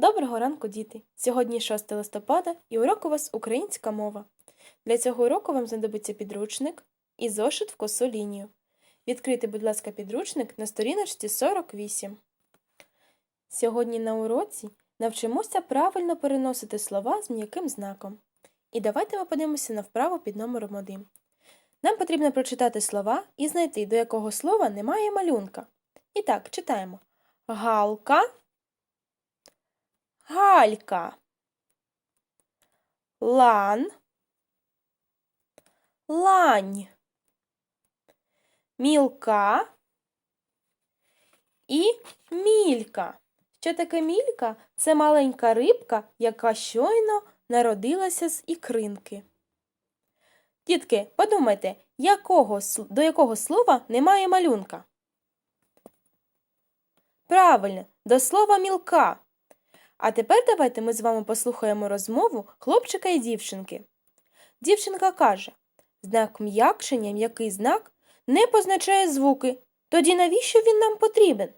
Доброго ранку, діти! Сьогодні 6 листопада і урок у вас українська мова. Для цього уроку вам знадобиться підручник і зошит в косу лінію. Відкрийте, будь ласка, підручник на сторіночці 48. Сьогодні на уроці навчимося правильно переносити слова з м'яким знаком. І давайте ми подивимося на вправу під номером 1. Нам потрібно прочитати слова і знайти, до якого слова немає малюнка. І так, читаємо. Галка. Галька. Лан. Лань. Мілка і мілька. Що таке мілька? Це маленька рибка, яка щойно народилася з ікринки. Дітки, подумайте, якого, до якого слова немає малюнка? Правильно, до слова мілка. А тепер давайте ми з вами послухаємо розмову хлопчика і дівчинки. Дівчинка каже: знак м'якшення, м'який знак, не позначає звуки. Тоді навіщо він нам потрібен?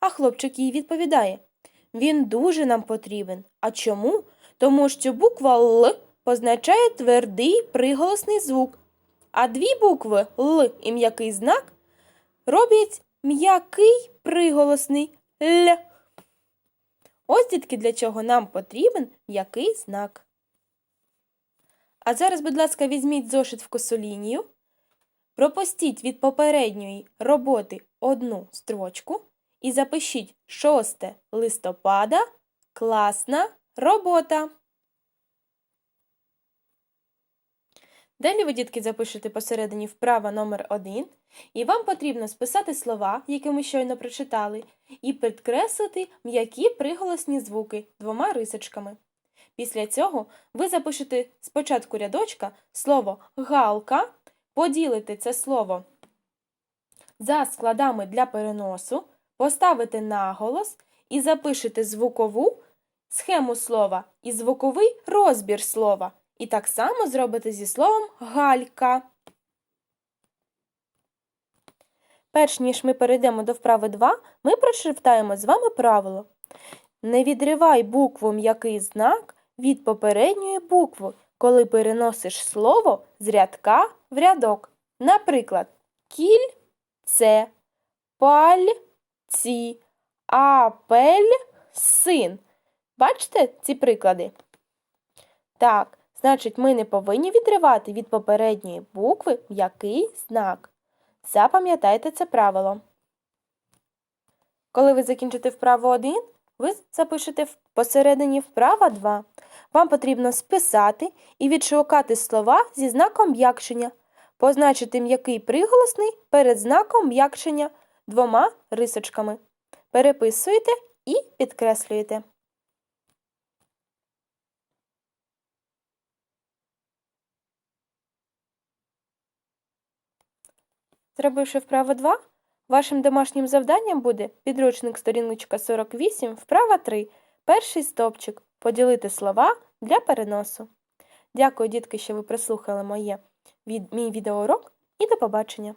А хлопчик їй відповідає: Він дуже нам потрібен. А чому? Тому що буква Л позначає твердий приголосний звук, а дві букви Л і м'який знак роблять м'який приголосний Л. Ось дітки, для чого нам потрібен який знак. А зараз, будь ласка, візьміть зошит в косолінію, пропустіть від попередньої роботи одну строчку і запишіть 6 листопада класна робота. Далі ви, дітки, запишете посередині вправа номер 1 і вам потрібно списати слова, які ми щойно прочитали, і підкреслити м'які приголосні звуки двома рисочками. Після цього ви запишете спочатку рядочка слово галка, поділите це слово за складами для переносу, поставите наголос і запишете звукову схему слова і звуковий розбір слова. І так само зробите зі словом галька. Перш ніж ми перейдемо до вправи 2, ми прошрифтаємо з вами правило. Не відривай букву м'який знак від попередньої букви, коли переносиш слово з рядка в рядок. Наприклад, кільце, пальці, апель, син. Бачите ці приклади? Так, значить, ми не повинні відривати від попередньої букви м'який знак. Запам'ятайте це правило. Коли ви закінчите вправу 1, ви запишете посередині вправа 2. Вам потрібно списати і відшукати слова зі знаком м'якшення, позначити м'який приголосний перед знаком м'якшення двома рисочками. Переписуєте і підкреслюєте. Зробивши вправо 2, вашим домашнім завданням буде підручник сторіночка 48, вправа 3, перший стопчик поділити слова для переносу. Дякую, дітки, що ви прослухали моє, мій відеоурок і до побачення!